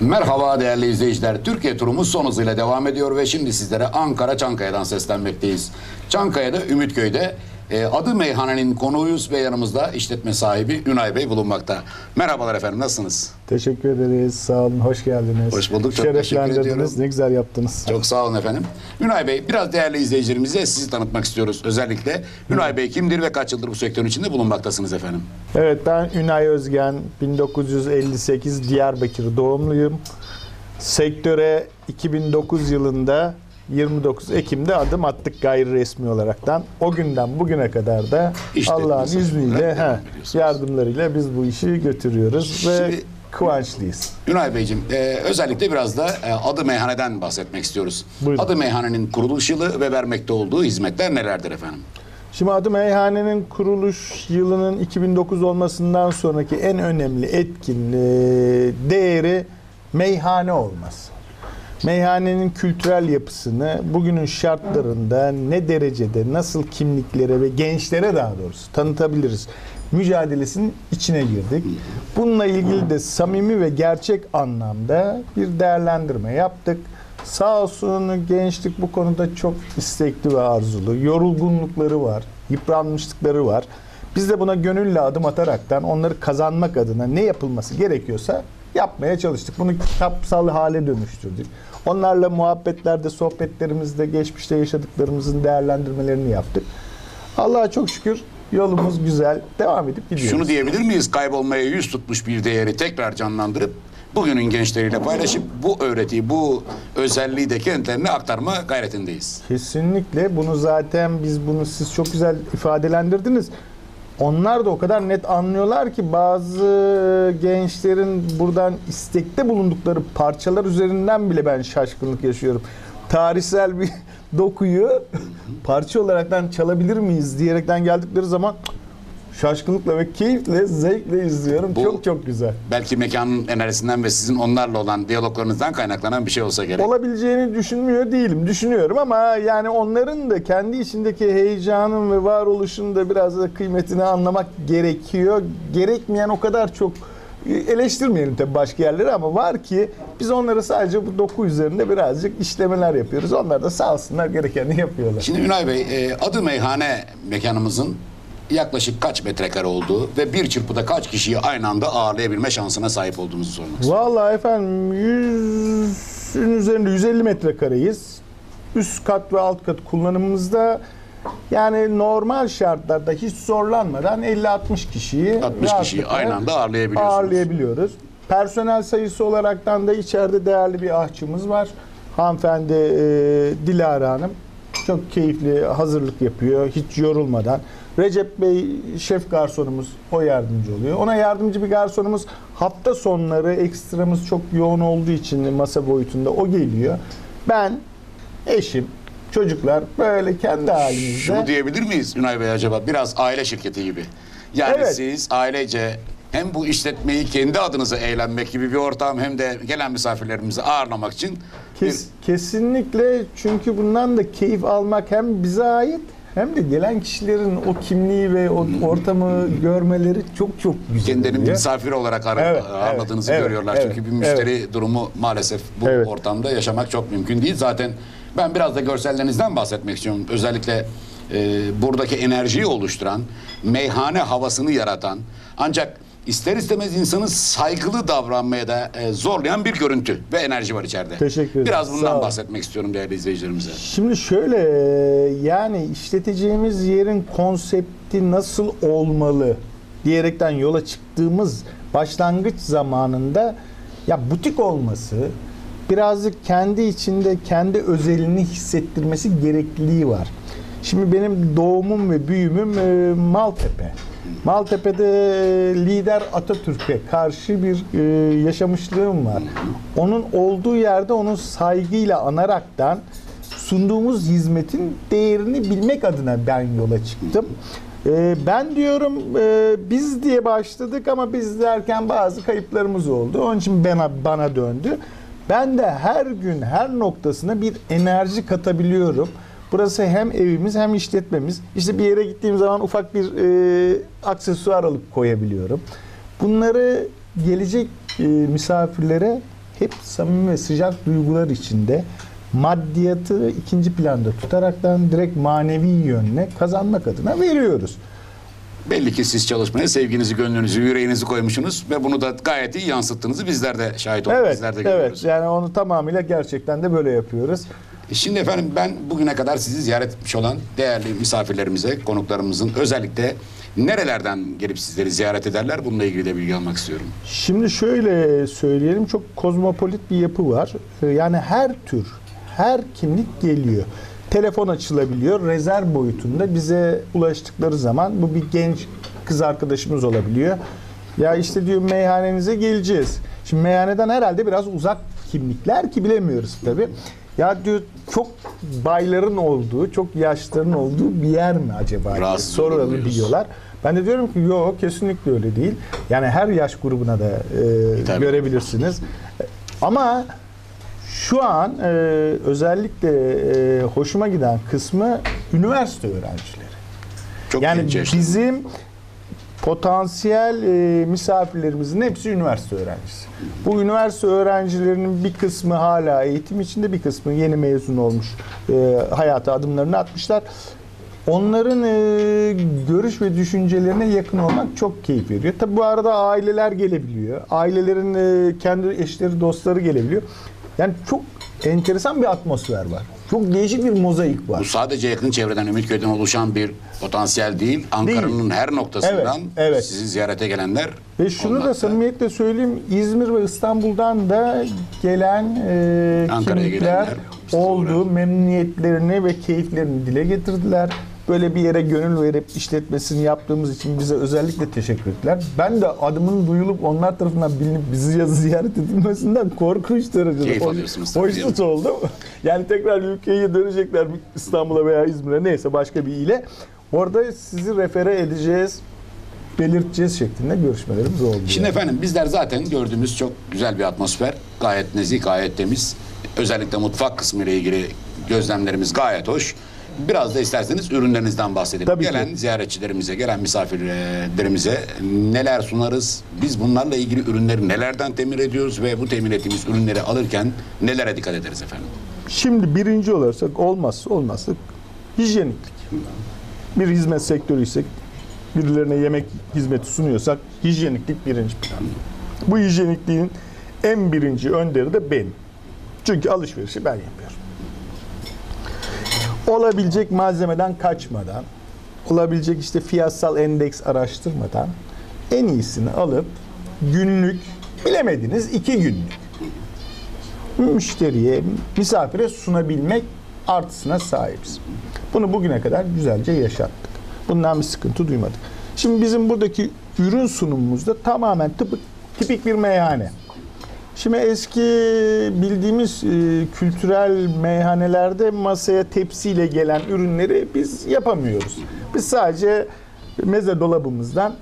Merhaba değerli izleyiciler. Türkiye turumuz son hızıyla devam ediyor ve şimdi sizlere Ankara Çankaya'dan seslenmekteyiz. Çankaya'da Ümitköy'de e, adı meyhanenin konuğuyuz ve yanımızda işletme sahibi Ünay Bey bulunmakta. Merhabalar efendim nasılsınız? Teşekkür ederiz. Sağ olun. Hoş geldiniz. Hoş bulduk, çok Şereflendirdiniz. Ne güzel yaptınız. Çok sağ olun efendim. Ünay Bey biraz değerli izleyicilerimize sizi tanıtmak istiyoruz. Özellikle Ünay Bey kimdir ve kaç yıldır bu sektörün içinde bulunmaktasınız efendim? Evet ben Ünay Özgen. 1958 Diyarbakır doğumluyum. Sektöre 2009 yılında 29 Ekim'de adım attık gayri resmi olaraktan. O günden bugüne kadar da Allah'ın izniyle he, yardımlarıyla biz bu işi götürüyoruz ve Şimdi- kıvançlıyız. Ünay Beyciğim, e, özellikle biraz da e, adı meyhaneden bahsetmek istiyoruz. Buyurun. Adı meyhanenin kuruluş yılı ve vermekte olduğu hizmetler nelerdir efendim? Şimdi adı meyhanenin kuruluş yılının 2009 olmasından sonraki en önemli etkin değeri meyhane olması. Meyhanenin kültürel yapısını bugünün şartlarında ne derecede nasıl kimliklere ve gençlere daha doğrusu tanıtabiliriz mücadelesinin içine girdik. Bununla ilgili de samimi ve gerçek anlamda bir değerlendirme yaptık. Sağ olsun gençlik bu konuda çok istekli ve arzulu. Yorulgunlukları var, yıpranmışlıkları var. Biz de buna gönülle adım ataraktan onları kazanmak adına ne yapılması gerekiyorsa yapmaya çalıştık. Bunu kitapsal hale dönüştürdük. Onlarla muhabbetlerde, sohbetlerimizde geçmişte yaşadıklarımızın değerlendirmelerini yaptık. Allah'a çok şükür yolumuz güzel. Devam edip gidiyoruz. Şunu diyebilir miyiz? Kaybolmaya yüz tutmuş bir değeri tekrar canlandırıp bugünün gençleriyle paylaşıp bu öğretiyi, bu özelliği de kendilerine aktarma gayretindeyiz. Kesinlikle bunu zaten biz bunu siz çok güzel ifadelendirdiniz. Onlar da o kadar net anlıyorlar ki bazı gençlerin buradan istekte bulundukları parçalar üzerinden bile ben şaşkınlık yaşıyorum. Tarihsel bir dokuyu parça olaraktan çalabilir miyiz diyerekten geldikleri zaman şaşkınlıkla ve keyifle, zevkle izliyorum. Bu- çok çok güzel. Belki mekanın enerjisinden ve sizin onlarla olan diyaloglarınızdan kaynaklanan bir şey olsa gerek. olabileceğini düşünmüyor değilim. Düşünüyorum ama yani onların da kendi içindeki heyecanın ve varoluşun da biraz da kıymetini anlamak gerekiyor. Gerekmeyen o kadar çok e, eleştirmeyelim tabii başka yerleri ama var ki biz onlara sadece bu doku üzerinde birazcık işlemeler yapıyoruz. Onlar da sağ olsunlar gerekeni yapıyorlar. Şimdi Ünay Bey, e, adı meyhane mekanımızın yaklaşık kaç metrekare olduğu ve bir çırpıda kaç kişiyi aynı anda ağırlayabilme şansına sahip olduğumuzu sormak istiyorum. Vallahi efendim 100'ün üzerinde 150 metrekareyiz. Üst kat ve alt kat kullanımımızda yani normal şartlarda hiç zorlanmadan 50-60 kişiyi 60 kişiyi aynı anda ağırlayabiliyorsunuz. ağırlayabiliyoruz. Personel sayısı olaraktan da içeride değerli bir ahçımız var. Hanımefendi e, Dilara Hanım çok keyifli hazırlık yapıyor hiç yorulmadan. Recep Bey şef garsonumuz o yardımcı oluyor. Ona yardımcı bir garsonumuz hafta sonları ekstramız çok yoğun olduğu için masa boyutunda o geliyor. Ben, eşim, çocuklar böyle kendi halimizde. Şunu diyebilir miyiz Ünay Bey acaba? Biraz aile şirketi gibi. Yani Evet. siz ailece hem bu işletmeyi kendi adınıza eğlenmek gibi bir ortam hem de gelen misafirlerimizi ağırlamak için Kes- kesinlikle çünkü bundan da keyif almak hem bize ait hem de gelen kişilerin o kimliği ve o ortamı görmeleri çok çok güzel. kendilerini oluyor. misafir olarak ara- Evet, ağırladığınızı evet, görüyorlar. evet, Çünkü bir müşteri durumu maalesef bu Evet. ortamda yaşamak çok mümkün değil. Zaten ben biraz da görsellerinizden bahsetmek istiyorum. Özellikle e, buradaki enerjiyi oluşturan, meyhane havasını yaratan ancak ister istemez insanı saygılı davranmaya da e, zorlayan bir görüntü ve enerji var içeride. Teşekkür ederim. Biraz bundan bahsetmek istiyorum değerli izleyicilerimize. Şimdi şöyle yani işleteceğimiz yerin konsepti nasıl olmalı diyerekten yola çıktığımız başlangıç zamanında ya butik olması birazcık kendi içinde kendi özelini hissettirmesi gerekliliği var. Şimdi benim doğumum ve büyümüm e, Maltepe. Maltepe'de lider Atatürk'e karşı bir e, yaşamışlığım var. Onun olduğu yerde onun saygıyla anaraktan sunduğumuz hizmetin değerini bilmek adına ben yola çıktım. Ee, ben diyorum e, biz diye başladık ama biz derken bazı kayıplarımız oldu. Onun için bana, bana döndü. Ben de her gün her noktasına bir enerji katabiliyorum. Burası hem evimiz hem işletmemiz. İşte bir yere gittiğim zaman ufak bir e, aksesuar alıp koyabiliyorum. Bunları gelecek e, misafirlere hep samimi ve sıcak duygular içinde maddiyatı ikinci planda tutaraktan direkt manevi yönüne kazanmak adına veriyoruz. Belli ki siz çalışmaya sevginizi, gönlünüzü, yüreğinizi koymuşsunuz ve bunu da gayet iyi yansıttığınızı bizler de şahit olduk. Evet, bizler de evet. görüyoruz. Yani onu tamamıyla gerçekten de böyle yapıyoruz. E Şimdi efendim ben bugüne kadar sizi ziyaret etmiş olan değerli misafirlerimize, konuklarımızın özellikle nerelerden gelip sizleri ziyaret ederler? Bununla ilgili de bilgi almak istiyorum. Şimdi şöyle söyleyelim çok kozmopolit bir yapı var. Ee, Yani her tür, her kimlik geliyor. Telefon açılabiliyor. Rezerv boyutunda bize ulaştıkları zaman bu bir genç kız arkadaşımız olabiliyor. Ya işte diyor meyhanenize geleceğiz. Şimdi meyhaneden herhalde biraz uzak kimlikler ki bilemiyoruz tabii. Ya diyor çok bayların olduğu, çok yaşların olduğu bir yer mi acaba? Rahatsız soralım diyorlar. Ben de diyorum ki yok kesinlikle öyle değil. Yani her yaş grubuna da e, Tabii. görebilirsiniz. Ama şu an e, özellikle e, hoşuma giden kısmı üniversite öğrencileri. Çok Yani bizim potansiyel e, misafirlerimizin hepsi üniversite öğrencisi. Bu üniversite öğrencilerinin bir kısmı hala eğitim içinde, bir kısmı yeni mezun olmuş, e, hayata adımlarını atmışlar. Onların e, görüş ve düşüncelerine yakın olmak çok keyif veriyor. Tabi bu arada aileler gelebiliyor. Ailelerin e, kendi eşleri, dostları gelebiliyor. Yani çok enteresan bir atmosfer var. Çok değişik bir mozaik var. Bu sadece yakın çevreden Ümitköy'den oluşan bir potansiyel değil. Ankara'nın her noktasından Evet, evet. sizi ziyarete gelenler Ve şunu da samimiyetle söyleyeyim İzmir ve İstanbul'dan da gelen e, kimlikler gelenler işte oldu. Memnuniyetlerini ve keyiflerini dile getirdiler. Böyle bir yere gönül verip işletmesini yaptığımız için bize özellikle teşekkür ettiler. Ben de adımın duyulup onlar tarafından bilinip bizi yazı ziyaret edilmesinden korkunç derecede Keyif hoş- alıyorsunuz tabii, hoşnut oldum. Yani tekrar ülkeye dönecekler İstanbul'a veya İzmir'e neyse başka bir ile. Orada sizi refere edeceğiz, belirteceğiz şeklinde görüşmelerimiz oldu. Şimdi yani. efendim bizler zaten gördüğümüz çok güzel bir atmosfer. Gayet nezih, gayet temiz. Özellikle mutfak kısmı ile ilgili gözlemlerimiz gayet hoş. Biraz da isterseniz ürünlerinizden bahsedelim. Tabii ki. gelen ziyaretçilerimize, gelen misafirlerimize neler sunarız? Biz bunlarla ilgili ürünleri nelerden temin ediyoruz ve bu temin ettiğimiz ürünleri alırken nelere dikkat ederiz efendim? Şimdi birinci olursak olmazsa olmazsa hijyeniklik. Bir hizmet sektörüysek birilerine yemek hizmeti sunuyorsak hijyeniklik birinci plan. Bu hijyenikliğin en birinci önderi de benim. Çünkü alışverişi ben yapıyorum. Olabilecek malzemeden kaçmadan, olabilecek işte fiyatsal endeks araştırmadan en iyisini alıp günlük bilemediniz iki günlük müşteriye, misafire sunabilmek artısına sahibiz. Bunu bugüne kadar güzelce yaşattık. Bundan bir sıkıntı duymadık. Şimdi bizim buradaki ürün sunumumuzda tamamen tıpık, tipik bir meyhane. Şimdi eski bildiğimiz e, kültürel meyhanelerde masaya tepsiyle gelen ürünleri biz yapamıyoruz. Biz sadece meze dolabımızdan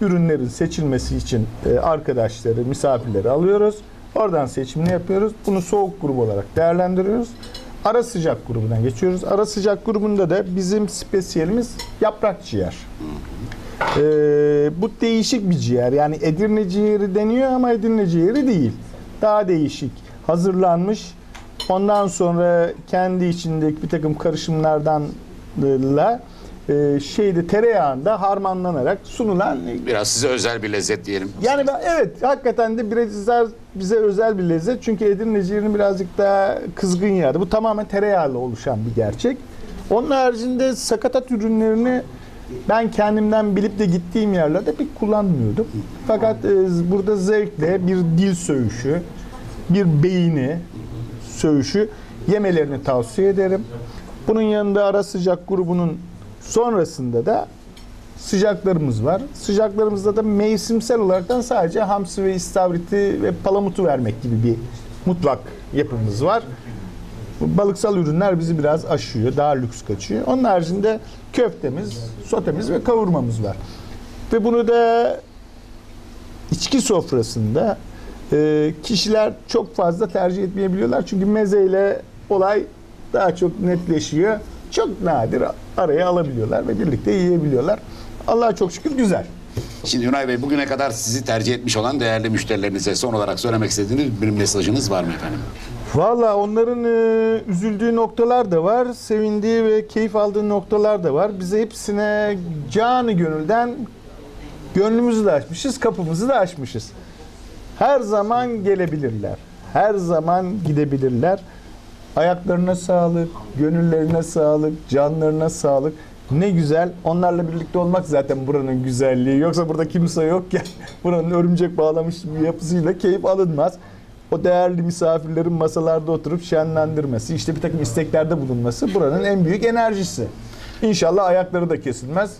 ürünlerin seçilmesi için e, arkadaşları, misafirleri alıyoruz. Oradan seçimini yapıyoruz. Bunu soğuk grubu olarak değerlendiriyoruz. Ara sıcak grubuna geçiyoruz. Ara sıcak grubunda da bizim spesiyelimiz yaprak ciğer. Ee, bu değişik bir ciğer. Yani Edirne ciğeri deniyor ama Edirne ciğeri değil. Daha değişik. Hazırlanmış. Ondan sonra kendi içindeki bir takım karışımlardan la e, şeyde tereyağında harmanlanarak sunulan Biraz size özel bir lezzet diyelim. yani ben, evet hakikaten de biraz bize özel bir lezzet. Çünkü Edirne ciğerinin birazcık daha kızgın yağdı. Bu tamamen tereyağıyla oluşan bir gerçek. Onun haricinde sakatat ürünlerini ben kendimden bilip de gittiğim yerlerde pek kullanmıyordum. Fakat e, burada zevkle bir dil söğüşü, bir beyni söğüşü yemelerini tavsiye ederim. Bunun yanında ara sıcak grubunun sonrasında da sıcaklarımız var. Sıcaklarımızda da mevsimsel olaraktan sadece hamsi ve istavriti ve palamutu vermek gibi bir mutlak yapımız var. Balıksal ürünler bizi biraz aşıyor, daha lüks kaçıyor. Onun haricinde köftemiz, sotemiz ve kavurmamız var. Ve bunu da içki sofrasında e, kişiler çok fazla tercih etmeyebiliyorlar. Çünkü mezeyle olay daha çok netleşiyor. Çok nadir araya alabiliyorlar ve birlikte yiyebiliyorlar. Allah'a çok şükür güzel. Şimdi Yunay Bey bugüne kadar sizi tercih etmiş olan değerli müşterilerinize son olarak söylemek istediğiniz bir mesajınız var mı efendim? Valla onların e, üzüldüğü noktalar da var, sevindiği ve keyif aldığı noktalar da var. Bize hepsine canı gönülden gönlümüzü de açmışız, kapımızı da açmışız. Her zaman gelebilirler. Her zaman gidebilirler. Ayaklarına sağlık, gönüllerine sağlık, canlarına sağlık. Ne güzel. Onlarla birlikte olmak zaten buranın güzelliği. Yoksa burada kimse yokken buranın örümcek bağlamış bir yapısıyla keyif alınmaz. O değerli misafirlerin masalarda oturup şenlendirmesi, işte bir takım isteklerde bulunması buranın en büyük enerjisi. İnşallah ayakları da kesilmez.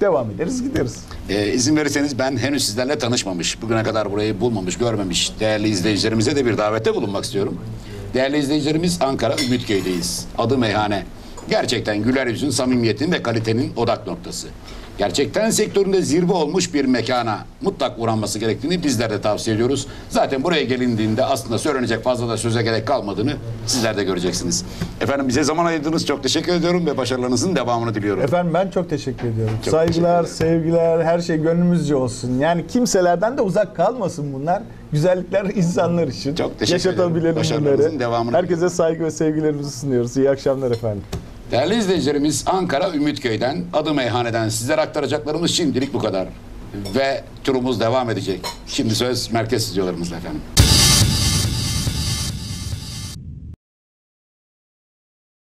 Devam ederiz, gideriz. Ee, izin verirseniz ben henüz sizlerle tanışmamış, bugüne kadar burayı bulmamış, görmemiş değerli izleyicilerimize de bir davette bulunmak istiyorum. Değerli izleyicilerimiz Ankara Ümitköy'deyiz. Adı meyhane. Gerçekten güler yüzün, samimiyetin ve kalitenin odak noktası. Gerçekten sektöründe zirve olmuş bir mekana mutlak uğranması gerektiğini bizler de tavsiye ediyoruz. Zaten buraya gelindiğinde aslında söylenecek fazla da söze gerek kalmadığını sizler de göreceksiniz. Efendim bize zaman ayırdınız. Çok teşekkür ediyorum ve başarılarınızın devamını diliyorum. Efendim ben çok teşekkür ediyorum. Çok Saygılar, teşekkür sevgiler, her şey gönlümüzce olsun. Yani kimselerden de uzak kalmasın bunlar. Güzellikler insanlar için. Çok teşekkür ederim. Yaşatabilelim bunları. devamını Herkese saygı ve sevgilerimizi sunuyoruz. İyi akşamlar efendim. Değerli izleyicilerimiz Ankara Ümitköy'den adı meyhaneden sizlere aktaracaklarımız şimdilik bu kadar. Ve turumuz devam edecek. Şimdi söz merkez stüdyolarımızda efendim.